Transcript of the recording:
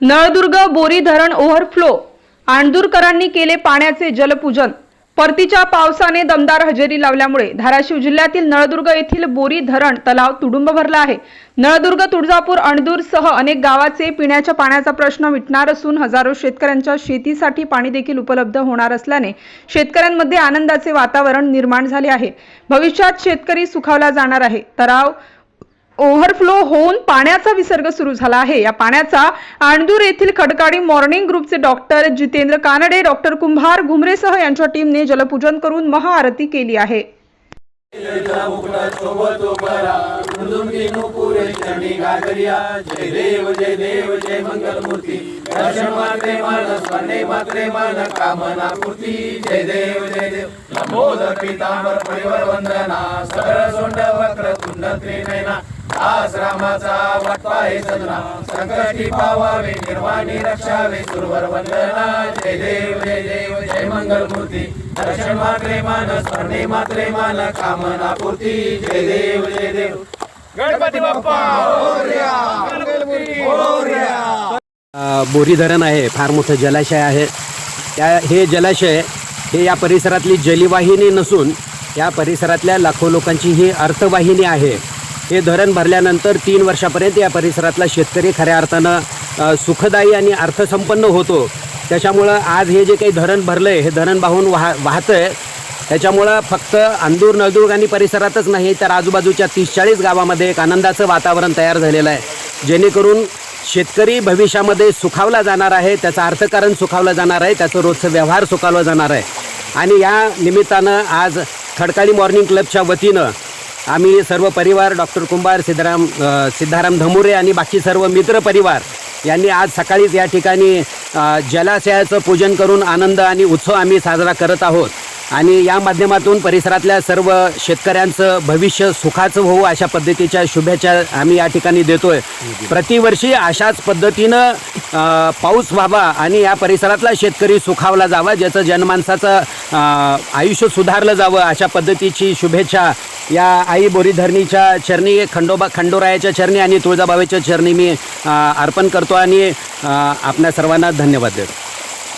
नळदुर्ग बोरी धरण ओव्हरफ्लो आणदूरकरांनी केले पाण्याचे जलपूजन. परतीच्या पावसाने दमदार हजेरी लावल्यामुळे धाराशिव जिल्ह्यातील नळदुर्ग येथील बोरी धरण तलाव तुडुंब भरला आहे. नळदुर्ग तुळजापूर अणदूर सह अनेक गावाचे पिण्याच्या पाण्याचा प्रश्न मिटणार असून हजारो शेतकऱ्यांच्या शेतीसाठी पाणी देखील उपलब्ध होणार असल्याने शेतकऱ्यांमध्ये आनंदाचे वातावरण निर्माण झाले आहे. भविष्यात शेतकरी सुखावला जाणार आहे. तलाव ओव्हरफ्लो होऊन पाण्याचा विसर्ग सुरू झाला आहे. या पाण्याचा आणदूर येथील खडकाळी मॉर्निंग ग्रुपचे डॉक्टर जितेंद्र कानडे डॉक्टर कुंभार घुमरेसह यांच्या टीमने जलपूजन करून महाआरती केली आहे. जय देव जय देव जय मंगलमूर्ती. दर्शन मात्रे मान स्मरणे मात्रे मान कामना पूर्ती जय देव जय देव. लंबोदर पितांबर परिवर वंदना सरळ सोंड वक्र तुंड त्रिनयना. दास रामाचा वाटपा हे सदना संकटी पावावे निर्वाणी रक्षावे सुरवर वंदना. जय देव जय देव जय मंगलमूर्ती. दर्शन मात्रे मान स्मरणे मात्रे मान कामना पूर्ती जय देव जय देव. गणपती बाप्पा! बोरी धरण आहे फार मोठं जलाशय आहे. त्या हे जलाशय हे या परिसरातली जलवाहिनी नसून या परिसरातल्या लाखो लोकांची ही अर्थवाहिनी आहे. हे धरण भरल्यानंतर तीन वर्षापर्यंत या परिसरातला शेतकरी खऱ्या अर्थानं सुखदायी आणि अर्थसंपन्न होतो. त्याच्यामुळं आज हे जे काही धरण भरलं आहे हे धरण वाहून वाह वाहतं आहे त्याच्यामुळं फक्त अंदूर नळदुर्ग आणि परिसरातच नाही तर आजूबाजूच्या तीस चाळीस गावामध्ये एक आनंदाचं वातावरण तयार झालेलं आहे. जेणेकरून शेतकरी भविष्यामध्ये सुखावला जाणार आहे त्याचं अर्थकारण सुखावलं जाणार आहे त्याचं रोजचं व्यवहार सुखावलं जाणार आहे. आणि या निमित्तानं आज खडकाळी मॉर्निंग क्लबच्या वतीनं आम्ही सर्व परिवार डॉक्टर कुंभार सिद्धाराम सिद्धाराम धमुरे आणि बाकी सर्व मित्र परिवार यांनी आज सकाळीच या ठिकाणी जलाशयाचं पूजन करून आनंद आणि उत्सव आम्ही साजरा करत आहोत. आणि या माध्यमातून परिसरातल्या सर्व शेतकऱ्यांचं भविष्य सुखाचं होऊ अशा पद्धतीच्या शुभेच्छा आम्ही या ठिकाणी देतोय. प्रतिवर्षी अशाच पद्धतीनं पाऊस व्हावा आणि या परिसरातला शेतकरी सुखावला जावा ज्याचं जनमानसाचं आयुष्य सुधारलं जावं अशा पद्धतीची शुभेच्छा या आई बोरीधरणीच्या चरणी खंडोबा खंडोरायाच्या चरणी आणि तुळजाबावेच्या चरणी मी अर्पण करतो आणि आपल्या सर्वांना धन्यवाद देतो.